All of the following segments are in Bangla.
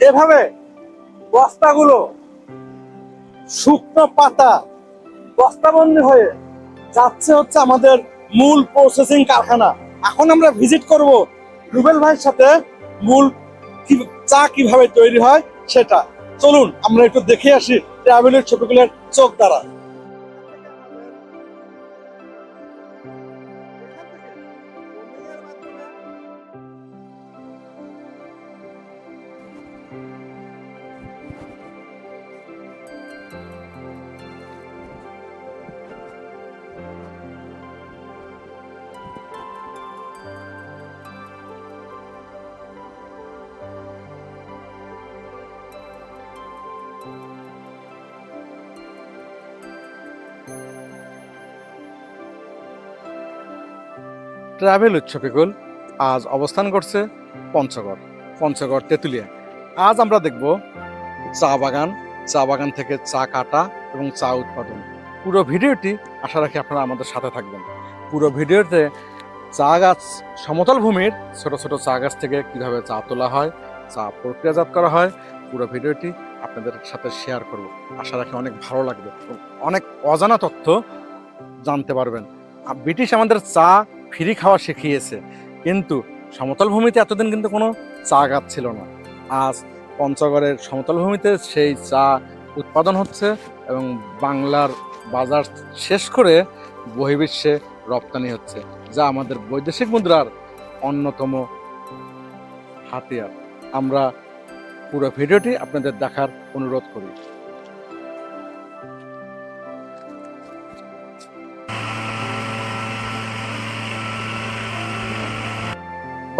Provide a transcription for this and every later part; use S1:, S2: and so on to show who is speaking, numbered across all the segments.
S1: এভাবে বস্তাগুলো শুকনো পাতা বস্তাবন্দি হয়ে যাচ্ছে হচ্ছে আমাদের মূল প্রসেসিং কারখানা। এখন আমরা ভিজিট করব রুবেল ভাইয়ের সাথে মূল চা কীভাবে তৈরি হয় সেটা। চলুন, আমরা একটু দেখে আসি ট্রাভেলের ছবিগুলোর চোখ দ্বারা।
S2: ট্রাভেল উৎসবিকুল আজ অবস্থান করছে পঞ্চগড় পঞ্চগড় তেঁতুলিয়া। আজ আমরা দেখব চা বাগান চা বাগান থেকে চা কাটা এবং চা উৎপাদন। পুরো ভিডিওটি আশা রাখি আপনারা আমাদের সাথে থাকবেন। পুরো ভিডিওতে চা গাছ সমতল ভূমির ছোট ছোট চা গাছ থেকে কীভাবে চা তোলা হয়, চা প্রক্রিয়াজাত করা হয়, পুরো ভিডিওটি আপনাদের সাথে শেয়ার করব। আশা রাখি অনেক ভালো লাগবে অনেক অজানা তথ্য জানতে পারবেন। ব্রিটিশ আমাদের চা ফ্রি খাওয়া শিখিয়েছে। কিন্তু সমতল ভূমিতে এতদিন কিন্তু কোনো চা গাছ ছিল না। আজ পঞ্চগড়ের সমতল ভূমিতে সেই চা উৎপাদন হচ্ছে এবং বাংলার বাজার শেষ করে বহির্বিশ্বে রপ্তানি হচ্ছে, যা আমাদের বৈদেশিক মুদ্রার অন্যতম হাতিয়ার। আমরা পুরো ভিডিওটি আপনাদের দেখার অনুরোধ করি।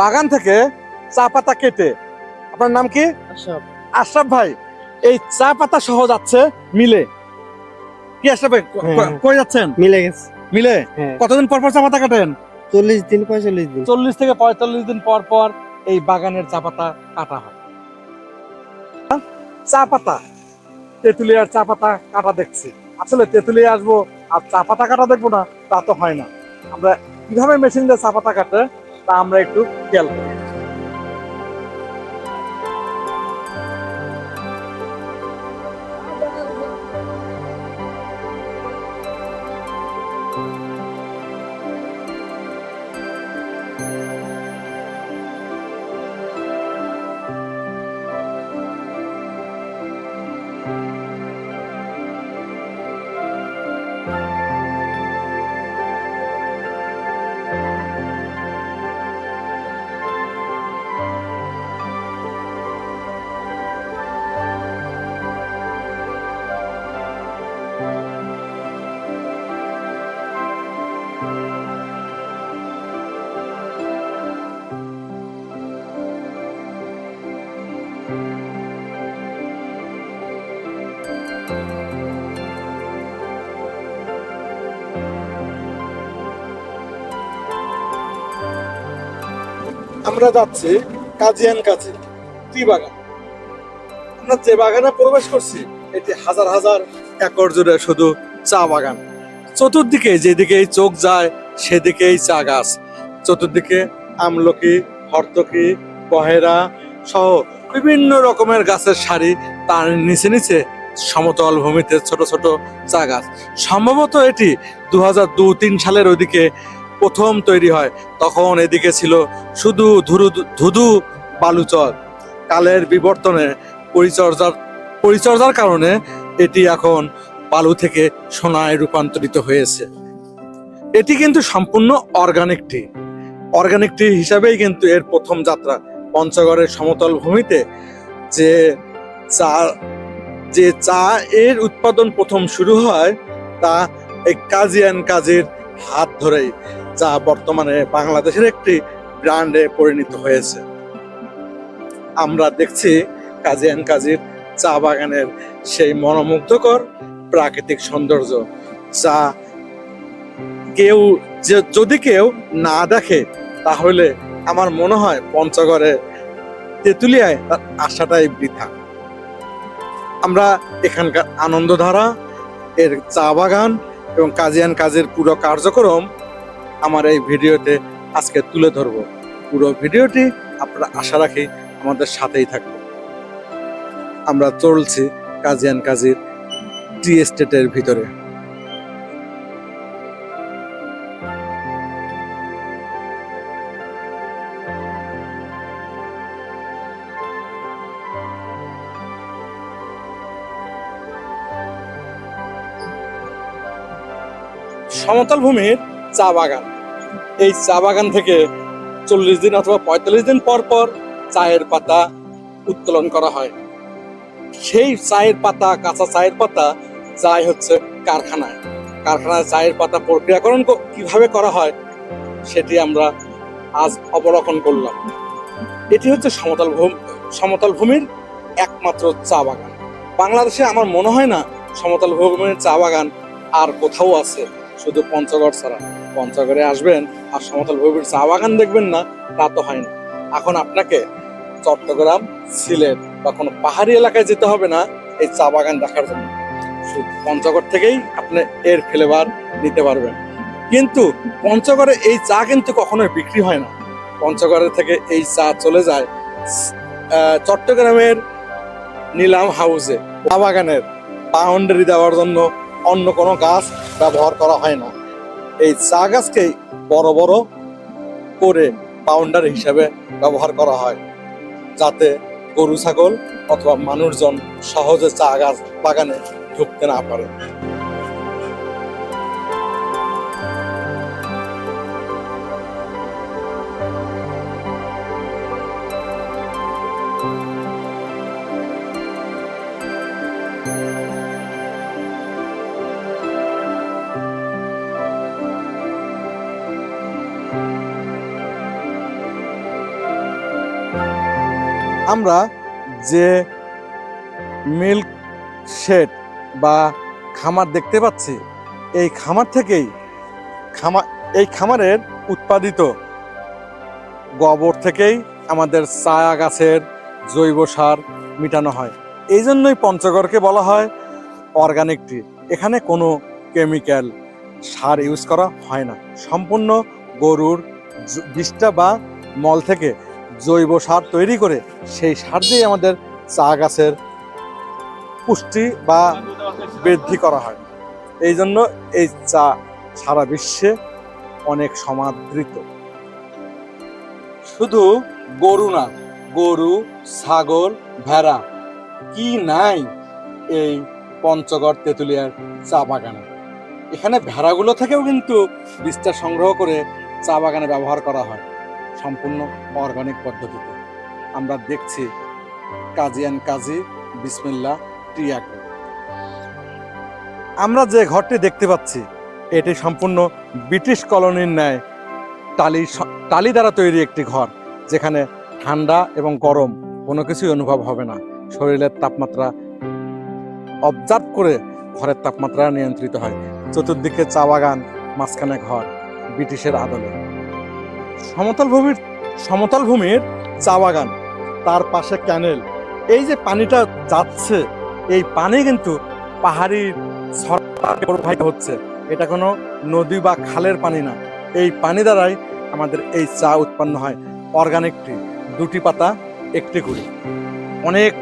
S1: বাগান থেকে চা পাতা কেটে। আপনার নাম কি? আশরাফ। ভাই এই চা পাতা সহ যাচ্ছে মিলে। কি আশরাফ ভাই
S3: হ্যাঁ।
S1: কই যাচ্ছেন?
S3: মিলে গেছে।
S1: মিলে?
S3: হ্যাঁ।
S1: কতদিন পর পর চা পাতা কাটেন?
S3: চল্লিশ দিন পঁয়তাল্লিশ দিন।
S1: চল্লিশ থেকে পঁয়তাল্লিশ দিন পর পর এই বাগানের চা পাতা কাটা হয়। চা পাতা তেঁতুলিয়ার চা পাতা কাটা দেখছি। আসলে তেঁতুলিয়া আসব আর চা পাতা কাটা দেখব না তা তো হয় না। আমরা কীভাবে মেশিন দিয়ে চা পাতা কাটে? তা আমরা একটু খেয়াল করি। আমরা যাচ্ছি কাজিয়ান কাজে, টি বাগান। আমরা যে বাগানে প্রবেশ করছি, এটি হাজার হাজার একর জুড়ে শুধু চা বাগান। চতুর্দিকে যেদিকেই চোখ যায়, সেদিকেই চা গাছ। চতুর্দিকে আমলকি, হর্তকি পহেরা সহ বিভিন্ন রকমের গাছের সারি তার নিচে নিচে সমতল ভূমিতে ছোট ছোট চা গাছ। সম্ভবত এটি দু হাজার দু তিন সালের ওইদিকে প্রথম তৈরি হয়, তখন এদিকে ছিল শুধু ধুরু ধুধু বালুচর। কালের বিবর্তনে পরিচর্যার পরিচর্যার কারণে এটি এখন বালু থেকে সোনায় রূপান্তরিত হয়েছে। এটি কিন্তু সম্পূর্ণ অর্গানিক টি। অর্গানিক টি হিসাবেই কিন্তু এর প্রথম যাত্রা। পঞ্চগড়ের সমতল ভূমিতে যে চা যে চা এর উৎপাদন প্রথম শুরু হয়, তা এই কাজিয়ান কাজের হাত ধরেই। যা বর্তমানে বাংলাদেশের একটি ব্র্যান্ডে পরিণত হয়েছে। আমরা দেখছি কাজী অ্যান্ড কাজীর চা বাগানের সেই মনোমুগ্ধকর প্রাকৃতিক সৌন্দর্য, যা কেউ যে যদি কেউ না দেখে, তাহলে আমার মনে হয় পঞ্চগড়ে তেঁতুলিয়ায় তার আশাটাই বৃথা। আমরা এখানকার আনন্দধারা, এর চা বাগান এবং কাজিয়ান কাজের পুরো কার্যক্রম আমার এই ভিডিওতে আজকে তুলে ধরবো। পুরো ভিডিওটি আপনারা আশা রাখি আমাদের সাথেই থাকবে আমরা চলছি কাজিয়ান কাজির টি এস্টেটের ভিতরে। সমতল ভূমির চা বাগান। এই চা বাগান থেকে চল্লিশ দিন অথবা পঁয়তাল্লিশ দিন পর পর চায়ের পাতা উত্তোলন করা হয়। সেই চায়ের পাতা, কাঁচা চায়ের পাতা যায় হচ্ছে কারখানায়। কারখানায় চায়ের পাতা প্রক্রিয়াকরণ কীভাবে করা হয় সেটি আমরা আজ অবলোকন করলাম। এটি হচ্ছে সমতল ভূমি সমতল ভূমির একমাত্র চা বাগান। বাংলাদেশে আমার মনে হয় না সমতল ভূমির চা বাগান আর কোথাও আছে, শুধু পঞ্চগড় ছাড়া। পঞ্চগড়ে আসবেন আর সমতল ভূমির চা বাগান দেখবেন না, তা তো হয় না। এখন আপনাকে চট্টগ্রাম, সিলেট বা কোনো পাহাড়ি এলাকায় যেতে হবে না এই চা বাগান দেখার জন্য। পঞ্চগড় থেকেই আপনি এর ফ্লেভার নিতে পারবেন। কিন্তু পঞ্চগড়ে এই চা কিন্তু কখনোই বিক্রি হয় না। পঞ্চগড়ের থেকে এই চা চলে যায় চট্টগ্রামের নিলাম হাউসে চা বাগানের বাউন্ডারি দেওয়ার জন্য অন্য কোনো গাছ ব্যবহার করা হয় না। এই চা গাছকেই বড় বড় করে বাউন্ডারি হিসাবে ব্যবহার করা হয়, যাতে গরু ছাগল অথবা মানুষজন সহজে চা গাছ বাগানে ঢুকতে না পারে। আমরা যে মিল্ক শেড বা খামার দেখতে পাচ্ছি, এই খামার থেকেই খামার এই খামারের উৎপাদিত গোবর থেকেই আমাদের চা গাছের জৈব সার মেটানো হয়। এই জন্যই পঞ্চগড়কে বলা হয় অর্গানিক টি এখানে কোনো কেমিক্যাল সার ইউজ করা হয় না। সম্পূর্ণ গরুর বিষটা বা মল থেকে জৈব সার তৈরি করে সেই সার দিয়ে আমাদের চা গাছের পুষ্টি বা বৃদ্ধি করা হয়। এই জন্য এই চা সারা বিশ্বে অনেক সমাদৃত। শুধু গরু না, গরু, ছাগল, ভেড়া, কি নাই এই পঞ্চগড় তেঁতুলিয়ার চা বাগানে। এখানে ভেড়াগুলো থেকেও কিন্তু বীজটা সংগ্রহ করে চা বাগানে ব্যবহার করা হয়। সম্পূর্ণ অর্গানিক পদ্ধতিতে। আমরা দেখছি কাজী and Kazi Bismillah T agro আমরা যে ঘরটি দেখতে পাচ্ছি, এটি সম্পূর্ণ ব্রিটিশ কলোনির ন্যায় টালি টালি দ্বারা তৈরি একটি ঘর, যেখানে ঠান্ডা এবং গরম কোনো কিছুই অনুভব হবে না। শরীরের তাপমাত্রা অবজার্ভ করে ঘরের তাপমাত্রা নিয়ন্ত্রিত হয়। চতুর্দিকে চা বাগান, মাঝখানে ঘর, ব্রিটিশের আদলে। সমতল ভূমির সমতল ভূমির চা বাগান, তার পাশে ক্যানেল। এই যে পানিটা যাচ্ছে, এই পানি কিন্তু পাহাড়ি প্রবাহিত হচ্ছে। এটা কোনো নদী বা খালের পানি না। এই পানি দ্বারাই আমাদের এই চা উৎপন্ন হয়। অর্গানিক টি দুটি পাতা, একটি করে অনেক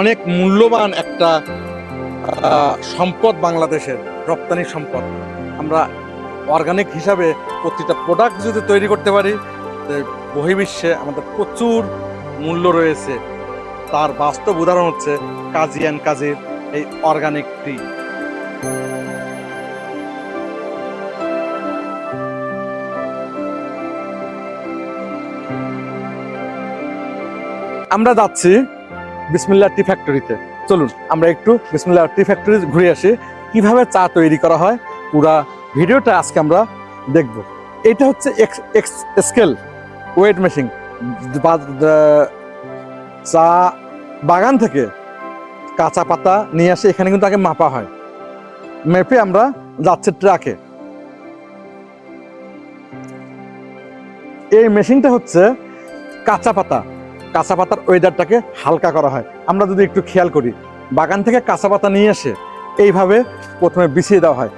S1: অনেক মূল্যবান একটা সম্পদ বাংলাদেশের, রপ্তানি সম্পদ। আমরা অর্গানিক হিসাবে প্রতিটা প্রোডাক্ট যদি তৈরি করতে পারি বহির্বিশ্বে আমাদের প্রচুর মূল্য রয়েছে। তার বাস্তব উদাহরণ হচ্ছে কাজী অ্যান্ড কাজীর এই অর্গানিক টি আমরা যাচ্ছি বিসমিল্লা টি ফ্যাক্টরিতে চলুন, আমরা একটু বিসমিল্লা টি ফ্যাক্টরি ঘুরে আসি। কীভাবে চা তৈরি করা হয়? পুরা ভিডিওটা আজকে আমরা দেখব। এটা হচ্ছে এক্স স্কেল ওয়েট মেশিন চা বাগান থেকে কাঁচা পাতা নিয়ে আসে, এখানে কিন্তু আগে মাপা হয়। মেপে আমরা যাচ্ছে ট্রাকে এই মেশিনটা হচ্ছে কাঁচা পাতা। কাঁচা পাতার ওয়েদারটাকে হালকা করা হয়। আমরা যদি একটু খেয়াল করি, বাগান থেকে কাঁচা পাতা নিয়ে এসে এইভাবে প্রথমে বিছিয়ে দেওয়া হয়।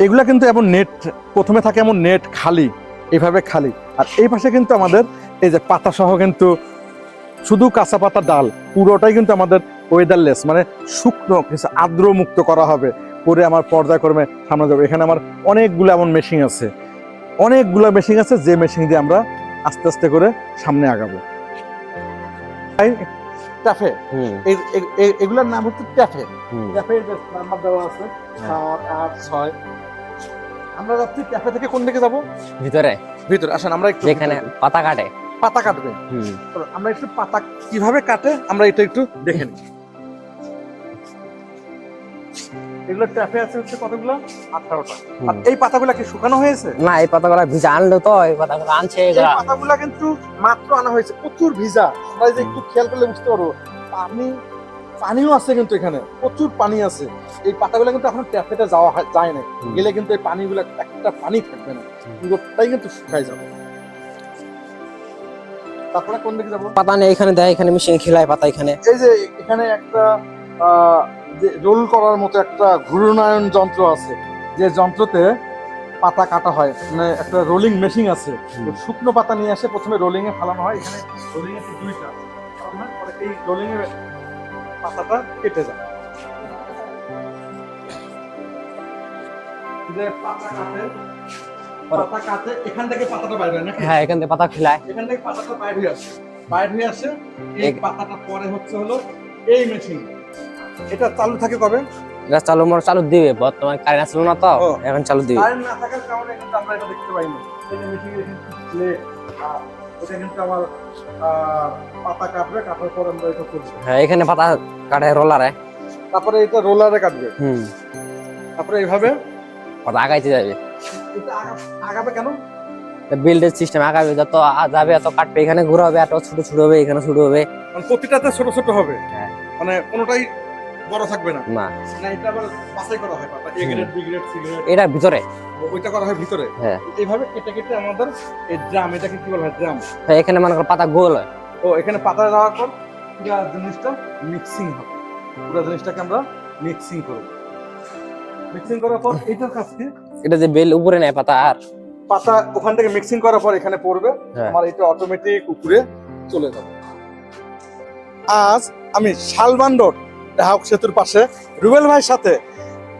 S1: এগুলা কিন্তু এমন নেট প্রথমে থাকে এমন নেট খালি এইভাবে খালি। আর এই পাশে কিন্তু আমাদের এই যে পাতা সহ কিন্তু শুধু কাঁচা পাতা ডাল পুরোটাই কিন্তু আমাদের ওয়েদারলেস মানে শুকনো কিছু আর্দ্র মুক্ত করা হবে করে আমার পর্যায়ক্রমে সামনে যাব। এখানে আমার অনেকগুলো এমন মেশিন আছে। অনেকগুলো মেশিন আছে যে মেশিন দিয়ে আমরা আস্তে আস্তে করে সামনে আগাবো। ট্যাফে এগুলোর নাম হচ্ছে ট্যাফে ট্যাফে নাম্বার দেওয়া আছে সাত আট ছয় আমরা যাচ্ছি ট্যাফে থেকে কোন দিকে যাব?
S4: ভিতরে।
S1: ভিতরে আসেন আমরা একটু যাই।
S4: পাতা কাটে।
S1: পাতা কাটবে।
S3: হুম।
S1: আমরা একটু পাতা কীভাবে কাটে আমরা এটা একটু দেখে নিই। এগুলো ট্যাপে আছে হচ্ছে কতগুলো? আঠারোটা। আর এই পাতাগুলো কি শুকানো হয়েছে?
S4: না এই পাতাগুলো ভিজা আনলো তো এই পাতাগুলো আনছে
S1: এই পাতাগুলো কিন্তু মাত্র আনা হয়েছে। প্রচুর ভিজা। আমরা যে একটু খেয়াল করলে বুঝতে পারব। পানি পানিও আছে কিন্তু এখানে প্রচুর পানি আছে। এই পাতাগুলো কিন্তু এখন ট্যাপেতে যাওয়া যায় না গেলে কিন্তু এই পানিগুলো একটা পানি থাকবে না। পুরোটাই কিন্তু শুকাই যাবে। তারপরে কোন দিকে যাব?
S4: পাতা নেই এখানে দেয় এখানে মেশিন খিলায় পাতা এখানে।
S1: এই যে এখানে একটা যে রোল করার মতো একটা ঘূর্ণায়ন যন্ত্র আছে। যে যন্ত্রতে পাতা কাটা হয়। মানে একটা রোলিং মেশিন আছে। শুকনো পাতা নিয়ে আসে প্রথমে রোলিং এ ফেলানো হয়। এখানে রোলিং দুইটা। পরে এই রোলিং এ পাতাটা কেটে যায়। যে পাতা কাটে পাতা কাটে এখান থেকে পাতাটা বাইরে হয়
S4: হ্যাঁ এখান থেকে পাতা খিলায়
S1: এখান থেকে পাতাটা বাইরে হয়ে আসে। বাইরে হয়ে আসে এই পাতাটা পরে হচ্ছে হলো এই মেশিন এটা চালু থাকে কবে?
S4: এটা চালু মোর চালু দিবে বর্তমানে কারেন্ট আসলো না তো এখন চালু দিবে।
S1: কারেন্ট না থাকার কারণে কিন্তু আমরা এটা দেখতে পাইনি। এই মেশিন এখানে কিন্তু আমার পাতা কাটবে কাটার পর আমরা এটা করব
S4: হ্যাঁ এখানে পাতা কাটে রোলারে।
S1: তারপরে এটা রোলারে কাটবে।
S4: হুম।
S1: তারপরে এইভাবে?
S4: পাতা আগাইতে যাবে।
S1: আগাবে কেন?
S4: বিল্ডের সিস্টেম আগাবে। যত যাবে এত কাটবে। এখানে ঘুরা হবে এত ছোট ছোট হবে এখানে ছোট হবে।
S1: মানে প্রতিটাতে ছোট ছোট হবে?
S4: হ্যাঁ।
S1: মানে কোনোটাই বড় থাকবে না।
S4: না।
S1: এটা আবার বাছাই করা হয় পাতা। A grade B grade C grade
S4: এটার ভিতরে?
S1: ওইটা করা হয় ভিতরে।
S4: হ্যাঁ।
S1: এইভাবে কেটে কেটে আমাদের এই ড্রাম এটাকে কি বলা হয় ড্রাম?
S4: হ্যাঁ, এখানে মনে করো পাতা গোল হয়।
S1: ও এখানে পাতা দেওয়ার পর পুরো জিনিসটা মিক্সিং হবে। পুরো জিনিসটাকে আমরা মিক্সিং করব। মিক্সিং করার পর এইটার কাজ কি?
S4: এটা যে বেল উপরে নেয় পাতা আর?
S1: পাতা ওখান থেকে মিক্সিং করার পর এখানে পড়বে।
S4: হ্যাঁ।
S1: আমার এটা অটোমেটিক উপরে চলে যাবে। আজ আমি শালবান রোড ডাহক সেতুর পাশে। রুবেল ভাইয়ের সাথে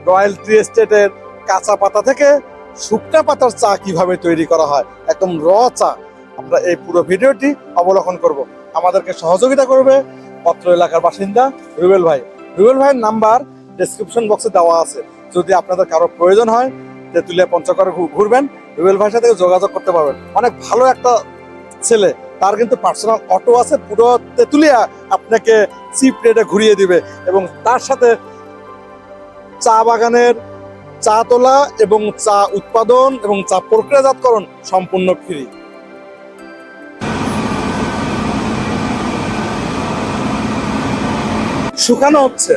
S1: রয়্যাল ট্রি এস্টেটের কাঁচা পাতা থেকে শুকনা পাতার চা কীভাবে তৈরি করা হয়, একদম র চা। আমরা এই পুরো ভিডিওটি অবলোকন করব। আমাদেরকে সহযোগিতা করবে পত্র এলাকার বাসিন্দা রুবেল ভাই। রুবেল ভাইয়ের নাম্বার ডেসক্রিপশন বক্সে দেওয়া আছে। যদি আপনাদের কারও প্রয়োজন হয়, তেঁতুলিয়া পঞ্চগড় ঘু- ঘুরবেন, রুবেল ভাইয়ের সাথে যোগাযোগ করতে পারবেন। অনেক ভালো একটা ছেলে তার কিন্তু পার্সোনাল অটো আছে, পুরো তেঁতুলিয়া আপনাকে চিপ রেটে ঘুরিয়ে দিবে। এবং তার সাথে চা বাগানের চা তোলা এবং চা উৎপাদন এবং চা প্রক্রিয়াজাতকরণ সম্পূর্ণ ফ্রি শুকানো হচ্ছে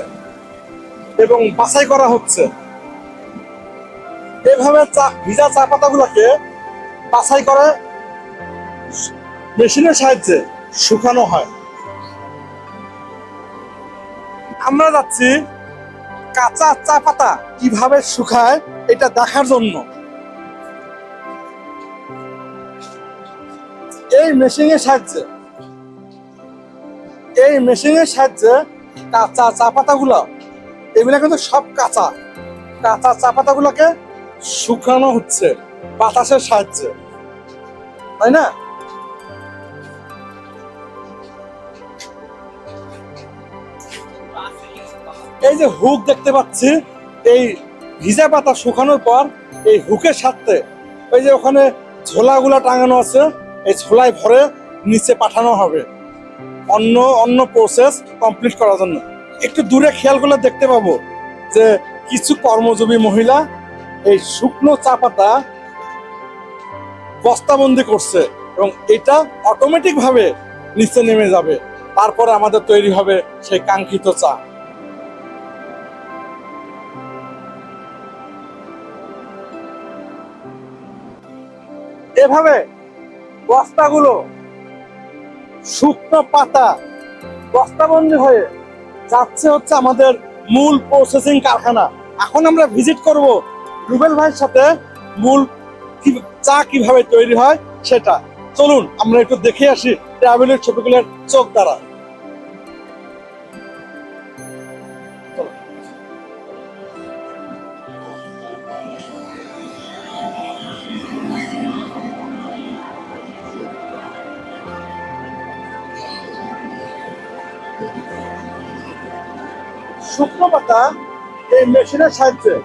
S1: এবং বাছাই করা হচ্ছে। এভাবে চা, ভিজা চা পাতাগুলোকে বাছাই করে মেশিনের সাহায্যে শুকানো হয়। আমরা যাচ্ছি কাঁচা চা পাতা কীভাবে শুকায় এটা দেখার জন্য। এই মেশিনের সাহায্যে, এই মেশিনের সাহায্যে কাঁচা চা পাতাগুলো, এগুলা কিন্তু সব কাঁচা। কাঁচা চা পাতাগুলোকে শুকানো হচ্ছে বাতাসের সাহায্যে। তাই না? এই যে হুক দেখতে পাচ্ছি, এই ভিজা পাতা শুকানোর পর এই হুকের সাথে ওই যে ওখানে ঝোলাগুলা টাঙানো আছে, এই ঝোলায় ভরে নিচে পাঠানো হবে অন্য অন্য প্রসেস কমপ্লিট করার জন্য। একটু দূরে খেয়াল করলে দেখতে পাবো যে কিছু কর্মজীবী মহিলা এই শুকনো চা পাতা বস্তাবন্দি করছে এবং এটা অটোমেটিক ভাবে নিচে নেমে যাবে। তারপরে আমাদের তৈরি হবে সেই কাঙ্ক্ষিত চা। এভাবে বস্তাগুলো শুকনো পাতা বস্তাবন্দি হয়ে যাচ্ছে হচ্ছে আমাদের মূল প্রসেসিং কারখানা। এখন আমরা ভিজিট করব রুবেল ভাইয়ের সাথে মূল চা কীভাবে তৈরি হয় সেটা। চলুন, আমরা একটু দেখে আসি ট্রাভেলের ছবিগুলোর চোখ দ্বারা। শুকনো পাতা এই মেশিনের সাহায্যে।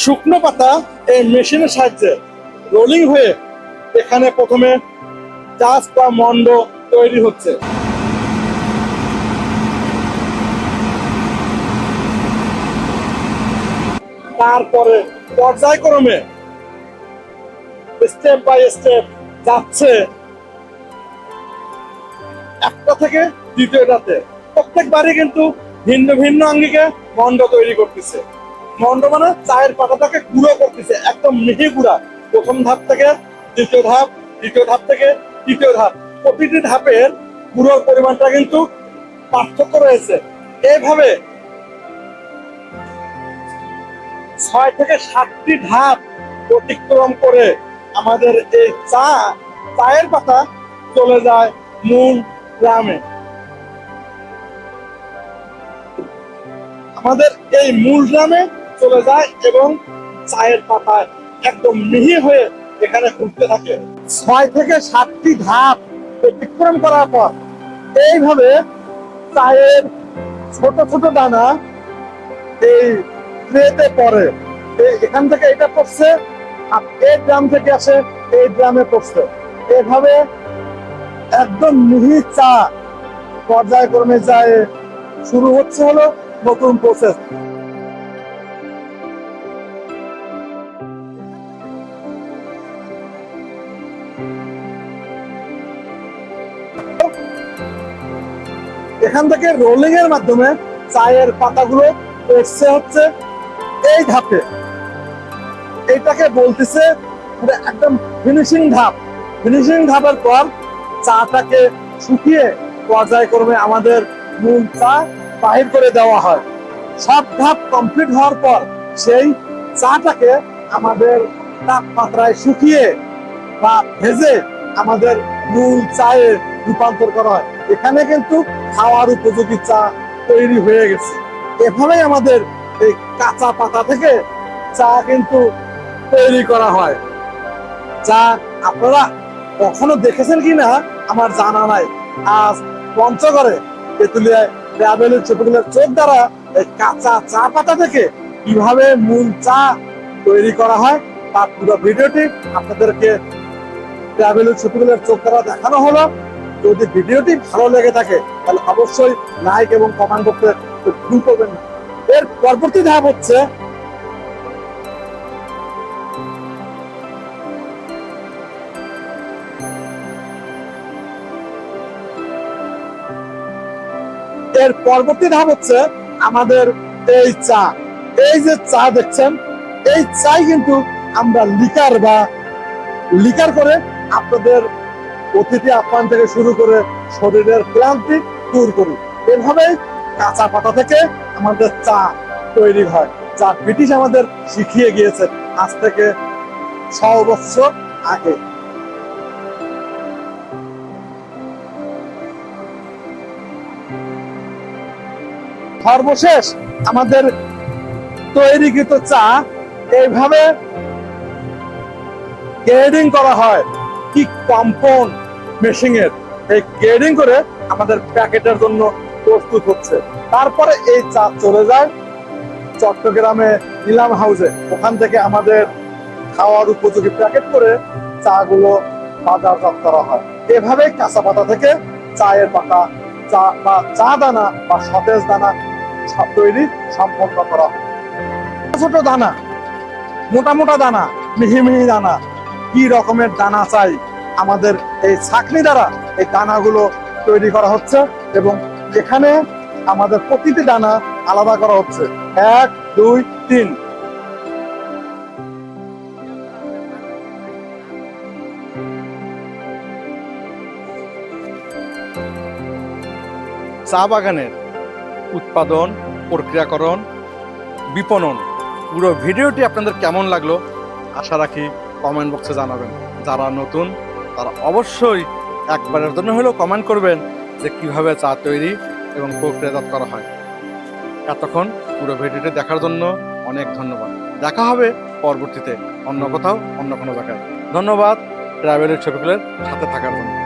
S1: শুকনো পাতা এই মেশিনের সাহায্যে রোলিং হয়ে এখানে প্রথমে চাষ বা মন্ড তৈরি হচ্ছে। তারপরে পর্যায়ক্রমে স্টেপ বাই স্টেপ যাচ্ছে একটা থেকে দ্বিতীয়টাতে। প্রত্যেকবারই কিন্তু ভিন্ন ভিন্ন আঙ্গিকে মন্ড তৈরি করতেছে। মন্ড মানে চায়ের পাতাটাকে গুঁড়ো করতেছে, একদম মিহি গুঁড়া। প্রথম ধাপ থেকে দ্বিতীয় ধাপ দ্বিতীয় ধাপ থেকে তৃতীয় ধাপ। প্রতিটি ধাপের গুঁড়োর পরিমাণটা কিন্তু পার্থক্য রয়েছে। এইভাবে ছয় থেকে সাতটি ধাপ অতিক্রম করে আমাদের এই চা, চায়ের পাতা চলে যায়, মূল গ্রামে। আমাদের এই মূল গ্রামে চলে যায় এবং চায়ের পাতা একদম মিহি হয়ে এখানে ঘুরতে থাকে। ছয় থেকে সাতটি ধাপ অতিক্রম করার পর এইভাবে চায়ের ছোট ছোট দানা এই ট্রেতে পড়ে। এখান থেকে এটা পড়ছে, আর এই গ্রাম থেকে আসে, এই গ্রামে পড়ছে। এইভাবে একদম মিহি চা পর্যায়ক্রমে যায়, শুরু হচ্ছে হলো নতুন প্রসেস এখান থেকে রোলিং এর মাধ্যমে চায়ের পাতাগুলো পড়ছে হচ্ছে এই ধাপে। এইটাকে বলতেছে একদম ফিনিশিং ধাপ। ফিনিশিং ধাপের পর চাটাকে শুকিয়ে পর্যায়ক্রমে আমাদের মূল চা বাহির করে দেওয়া হয়। সব ধাপ কমপ্লিট হওয়ার পর সেই চাটাকে আমাদের তাপমাত্রায় শুকিয়ে বা ভেজে আমাদের মূল চায়ে রূপান্তর করা হয়। এখানে কিন্তু খাওয়ার উপযোগী চা তৈরি হয়ে গেছে। এভাবেই আমাদের এই কাঁচা পাতা থেকে চা কিন্তু তৈরি করা হয়। চা আপনারা কখনো দেখেছেন কিনা? আমার জানা নাই। আজ পঞ্চগড়ে তেতুলিয়ায় ট্রাভেলের ছোটগুলোর চোখ দ্বারা এই কাঁচা চা পাতা থেকে কীভাবে মূল চা তৈরি করা হয়, তার পুরো ভিডিওটি আপনাদেরকে ট্রাভেলের ছোটগুলোর চোখ দ্বারা দেখানো হলো। যদি ভিডিওটি ভালো লেগে থাকে, তাহলে অবশ্যই লাইক এবং কমেন্ট করতে ভুল করবেন না। এর পরবর্তী ধাপ হচ্ছে এর পরবর্তী ধাপ হচ্ছে আমাদের এই চা। এই যে চা দেখছেন, এই চাই কিন্তু আমরা লিকার বা লিকার করে আপনাদের অতিথি আপ্যায়ন থেকে শুরু করে শরীরের ক্লান্তি দূর করি। এভাবেই কাঁচা পাতা থেকে আমাদের চা তৈরি হয়, যা ব্রিটিশ আমাদের শিখিয়ে গিয়েছে আজ থেকে ছ বছর আগে। সর্বশেষ আমাদের তৈরিকৃত চা এইভাবে গ্রেডিং করা হয়। কি কম্পাউন্ড মেশিং এর এই গ্রেডিং করে আমাদের প্যাকেটের জন্য প্রস্তুত হচ্ছে। তারপরে এই চা চলে যায় চট্টগ্রামে নিলাম হাউসে। ওখান থেকে আমাদের খাওয়ার উপযোগী প্যাকেট করে চা গুলো বাজারজাত করা হয়। এভাবে কাঁচা পাতা থেকে চায়ের পাতা, চা বা চা দানা বা সতেজ দানা সব তৈরি সম্পন্ন করা ছোট দানা, মোটা মোটা দানা, মিহি মিহি দানা, কি রকমের দানা চাই আমাদের এই ছাকনি দ্বারা এই দানাগুলো তৈরি করা হচ্ছে এবং এখানে আমাদের প্রতিটি দানা আলাদা করা হচ্ছে। এক, দুই, তিন।
S5: চা বাগানের উৎপাদন, প্রক্রিয়াকরণ, বিপণন। পুরো ভিডিওটি আপনাদের কেমন লাগল আশা রাখি
S1: কমেন্ট বক্সে জানাবেন। যারা নতুন, তারা অবশ্যই একবারের জন্য হলেও কমেন্ট করবেন যে কীভাবে চা তৈরি এবং প্রক্রিয়াজাত করা হয়। এতক্ষণ পুরো ভিডিওটি দেখার জন্য অনেক ধন্যবাদ। দেখা হবে পরবর্তীতে অন্য কোথাও, অন্য কোনো জায়গায়। ধন্যবাদ ট্রাভেল শপিকুলের সাথে থাকার জন্য।